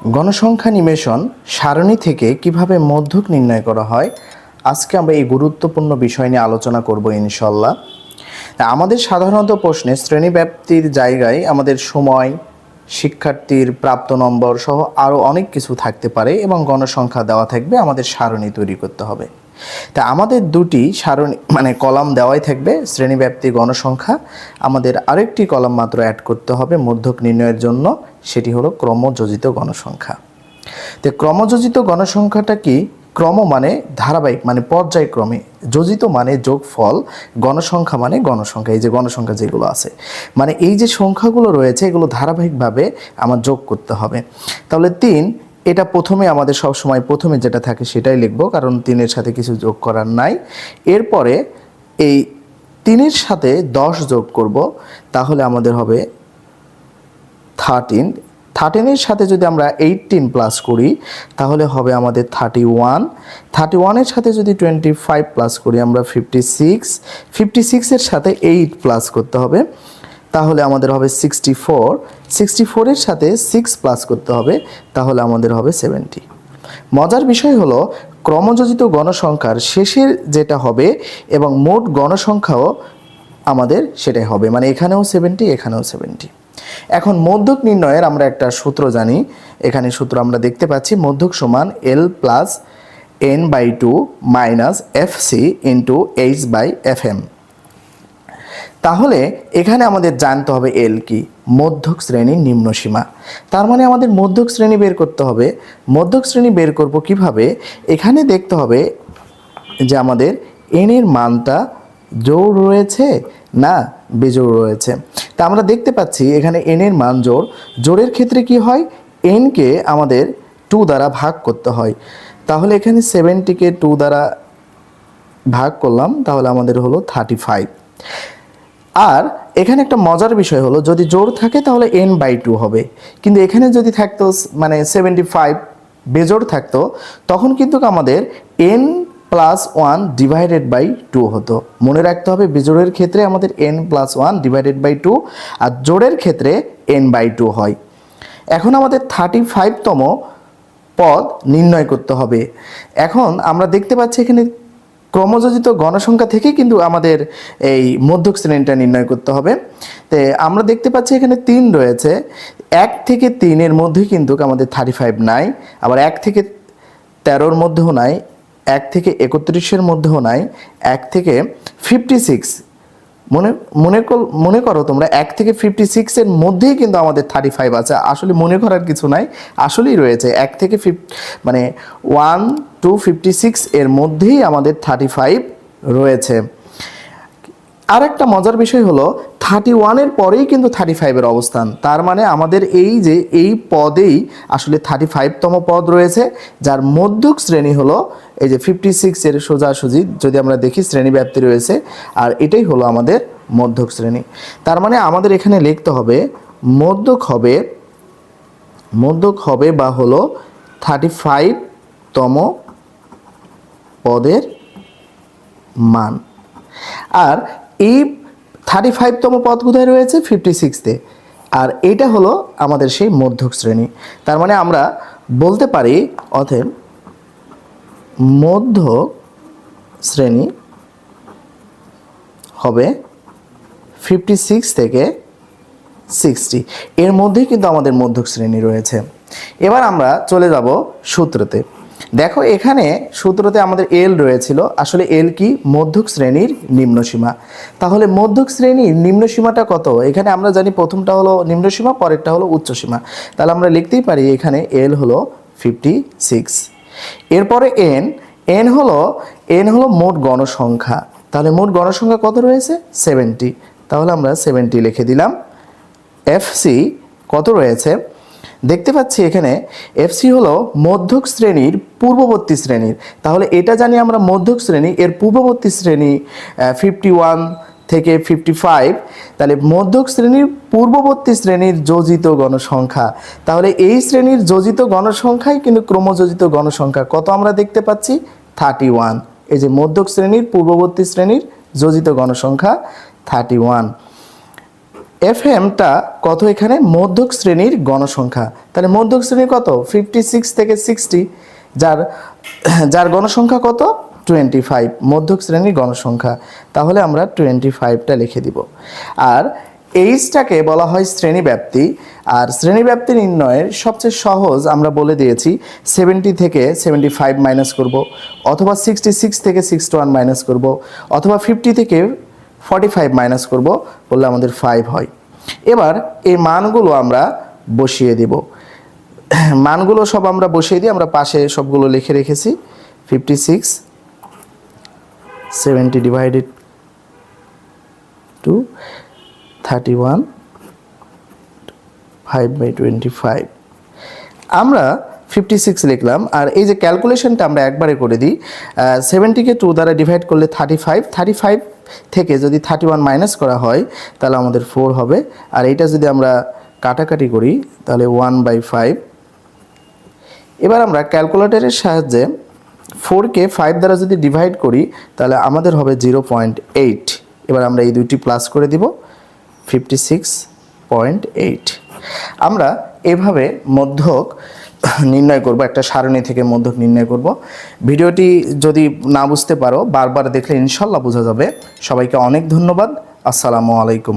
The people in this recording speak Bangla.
গণসংখ্যা নিমেষণ সারণী থেকে কীভাবে মধ্যক নির্ণয় করা হয়, আজকে আমরা এই গুরুত্বপূর্ণ বিষয় নিয়ে আলোচনা করব ইনশাল্লাহ। আমাদের সাধারণত প্রশ্নে শ্রেণীব্যাপ্তির জায়গায় আমাদের সময়, শিক্ষার্থীর প্রাপ্ত নম্বর সহ আরও অনেক কিছু থাকতে পারে এবং গণসংখ্যা দেওয়া থাকবে আমাদের সারণী তৈরি করতে হবে। তা আমাদের দুটি সারণী মানে কলাম দেওয়াই থাকবে, শ্রেণীব্যাপ্তি গণসংখ্যা। আমাদের আরেকটি কলাম মাত্র অ্যাড করতে হবে মধ্যক নির্ণয়ের জন্য, সেটি হলো ক্রমযোজিত গণসংখ্যা। তো ক্রমযোজিত গণসংখ্যাটা কি? ক্রম মানে ধারাবাহিক মানে পর্যায়ক্রমে। যোজিত মানে যোগফল, গণসংখ্যা মানে গণসংখ্যা, এই যে গণসংখ্যা যেগুলো আছে। মানে এই যে সংখ্যাগুলো রয়েছে, এগুলো ধারাবাহিকভাবে আমার যোগ করতে হবে। তাহলে তিন এটা প্রথমে আমাদের সব সময় প্রথমে যেটা থাকে সেটাই লিখব, কারণ তিনের সাথে কিছু যোগ করার নাই। এরপরে এই তিনের সাথে দশ যোগ করব, তাহলে আমাদের হবে থার্টিন থার্টিনের সাথে যদি আমরা এইটিন প্লাস করি, তাহলে হবে আমাদের থার্টি ওয়ান থার্টি ওয়ানের সাথে যদি টোয়েন্টি ফাইভ প্লাস করি, আমরা ফিফটি সিক্স ফিফটি সিক্সের সাথে এইট প্লাস করতে হবে, তাহলে আমাদের হবে সিক্সটি ফোর সিক্সটি ফোরের সাথে সিক্স প্লাস করতে হবে, তাহলে আমাদের হবে সেভেন্টি মজার বিষয় হলো, ক্রমযোজিত গণসংখ্যার শেষের যেটা হবে এবং মোট গণসংখ্যাও আমাদের সেটাই হবে মানে এখানেও সেভেন্টি এখানেও সেভেন্টি এখন মধ্যক নির্ণয়ের আমরা একটা সূত্র জানি, এখানে সূত্র আমরা দেখতে পাচ্ছি, মধ্যক সমান L plus N by two minus F C into H by F M তাহলে এখানে আমাদের জানতে হবে এল কি? মধ্যক শ্রেণির নিম্ন সীমা। তার মানে আমাদের মধ্যক শ্রেণি বের করতে হবে। মধ্যক শ্রেণি বের করব কীভাবে? এখানে দেখতে হবে যে আমাদের এন এর মানটা জোর রয়েছে না বেজোড় রয়েছে। তা আমরা দেখতে পাচ্ছি এখানে এনের মান জোর জোরের ক্ষেত্রে কি হয়? এনকে আমাদের টু দ্বারা ভাগ করতে হয়। তাহলে এখানে সেভেনটিকে টু দ্বারা ভাগ করলাম, তাহলে আমাদের হলো থার্টি ফাইভ আর এখানে একটা মজার বিষয় হলো, যদি জোর থাকে তাহলে এন বাই টু হবে। কিন্তু এখানে যদি থাকতো মানে সেভেন্টি ফাইভ বেজোর থাকতো, তখন কিন্তু আমাদের N plus one divided by two হতো। মনে রাখতে হবে, বেজোড়ের ক্ষেত্রে আমাদের N plus one divided by two আর জোড়ের ক্ষেত্রে এন বাই টু হয়। এখন আমাদের থার্টি ফাইভতম পদ নির্ণয় করতে হবে। এখন আমরা দেখতে পাচ্ছি এখানে ক্রমযোজিত গণসংখ্যা থেকে কিন্তু আমাদের এই মধ্যক শ্রেণীটা নির্ণয় করতে হবে। তো আমরা দেখতে পাচ্ছি এখানে তিন রয়েছে। এক থেকে তিনের মধ্যে কিন্তু আমাদের থার্টি ফাইভ নাই। আবার এক থেকে তেরোর মধ্যেও নাই। এক থেকে একত্রিশের মধ্যেও নাই। এক থেকে ফিফটি সিক্স মনে মনে মনে করো তোমরা এক থেকে ফিফটি সিক্সের মধ্যেই কিন্তু আমাদের থার্টি ফাইভ আছে। আসলে মনে করার কিছু নাই, আসলেই রয়েছে। এক থেকে ফিফ মানে ওয়ান টু ফিফটি সিক্স এর মধ্যেই আমাদের থার্টি ফাইভ রয়েছে। আর একটা মজার বিষয় হলো থার্টি ওয়ানের পরেই কিন্তু থার্টি ফাইভের অবস্থান। তার মানে আমাদের এই যে, এই পদেই আসলে থার্টি ফাইভতম পদ রয়েছে, যার মধ্যক শ্রেণি হলো, এই যে ফিফটি সিক্সের সোজাসুজি, যদি আমরা দেখি শ্রেণি ব্যাপ্তি রয়েছে, আর এটাই হলো আমাদের মধ্যক শ্রেণি। তার মানে আমাদের এখানে লিখতে হবে, মধ্যক হবে মধ্যক হবে বা হলো থার্টি ফাইভতম পদের মান। আর এই থার্টি ফাইভতম পদ কোথায় রয়েছে ফিফটি সিক্সতে আর এটা হলো আমাদের সেই মধ্যক শ্রেণি। তার মানে আমরা বলতে পারি অতএব মধ্য শ্রেণি হবে ফিফটি সিক্স থেকে সিক্সটি এর মধ্যেই কিন্তু আমাদের মধ্যক শ্রেণি রয়েছে। এবার আমরা চলে যাব সূত্রতে। দেখো, এখানে সূত্রতে আমাদের এল রয়েছিল। আসলে এল কি? মধ্যক শ্রেণির নিম্নসীমা তাহলে মধ্যক শ্রেণির নিম্নসীমাটা কত? এখানে আমরা জানি প্রথমটা হলো নিম্নসীমা পরেরটা হলো উচ্চসীমা তাহলে আমরা লিখতেই পারি এখানে এল হলো ফিফটি সিক্স এরপরে এন এন হলো এন হলো মোট গণসংখ্যা। তাহলে মোট গণসংখ্যা কত রয়েছে? সেভেন্টি তাহলে আমরা সেভেন্টি লিখে দিলাম। এফসি কত রয়েছে? দেখতে পাচ্ছি এখানে এফসি হলো মধ্যক শ্রেণির পূর্ববর্তী শ্রেণির। তাহলে এটা জানি আমরা মধ্যক শ্রেণি, এর পূর্ববর্তী শ্রেণি ফিফটি ওয়ান থেকে ফিফটি ফাইভ তাহলে মধ্যক শ্রেণির পূর্ববর্তী শ্রেণির যোজিত গণসংখ্যা। তাহলে এই শ্রেণির যোজিত গণসংখ্যাই কিন্তু ক্রমযোজিত গণসংখ্যা। কত আমরা দেখতে পাচ্ছি? থার্টি ওয়ান এই যে মধ্যক শ্রেণির পূর্ববর্তী শ্রেণির যোজিত গণসংখ্যা থার্টি ওয়ান এফ এমটা কত এখানে? মধ্যক শ্রেণির গণসংখ্যা। তাহলে মধ্যক শ্রেণি কত? ফিফটি সিক্স থেকে সিক্সটি যার যার গণসংখ্যা কত? টোয়েন্টি ফাইভ মধ্যক শ্রেণির গণসংখ্যা। তাহলে আমরা টোয়েন্টি ফাইভটা লিখে দিব। আর এইচটাকে বলা হয় শ্রেণীব্যাপ্তি। আর শ্রেণীব্যাপ্তি নির্ণয়ের সবচেয়ে সহজ আমরা বলে দিয়েছি সেভেন্টি থেকে সেভেন্টি ফাইভ মাইনাস করব, অথবা সিক্সটি সিক্স থেকে সিক্সটি ওয়ান মাইনাস করব, অথবা ফিফটি থেকে ফর্টি ফাইভ মাইনাস করব বললে আমাদের ফাইভ হয়। এবার এই মানগুলো আমরা বসিয়ে দেব। মানগুলো সব আমরা বসিয়ে দিই আমরা পাশে সবগুলো লিখে রেখেছি। Fifty six seventy divided two thirty one five by twenty five আমরা ফিফটি সিক্স লিখলাম, আর এই যে ক্যালকুলেশনটা আমরা একবারে করে দিই সেভেন্টিকে টু দ্বারা ডিভাইড করলে থার্টি ফাইভ থার্টি ফাইভ থেকে যদি থার্টি ওয়ান মাইনাস করা হয়, তাহলে আমাদের ফোর হবে। আর এইটা যদি আমরা কাটাকাটি করি, তাহলে ওয়ান বাই ফাইভ এবার আমরা ক্যালকুলেটরের সাহায্যে ফোরকে ফাইভ দ্বারা যদি ডিভাইড করি, তাহলে আমাদের হবে জিরো পয়েন্ট এইট এবার আমরা এই দুইটি প্লাস করে দিব ফিফটি সিক্স পয়েন্ট এইট আমরা এভাবে মধ্যক নির্ণয় করব, একটা সারণী থেকে মধ্যক নির্ণয় করব। ভিডিওটি যদি না বুঝতে পারো, বারবার দেখলে ইনশাল্লাহ বোঝা যাবে। সবাইকে অনেক ধন্যবাদ। আসসালামু আলাইকুম।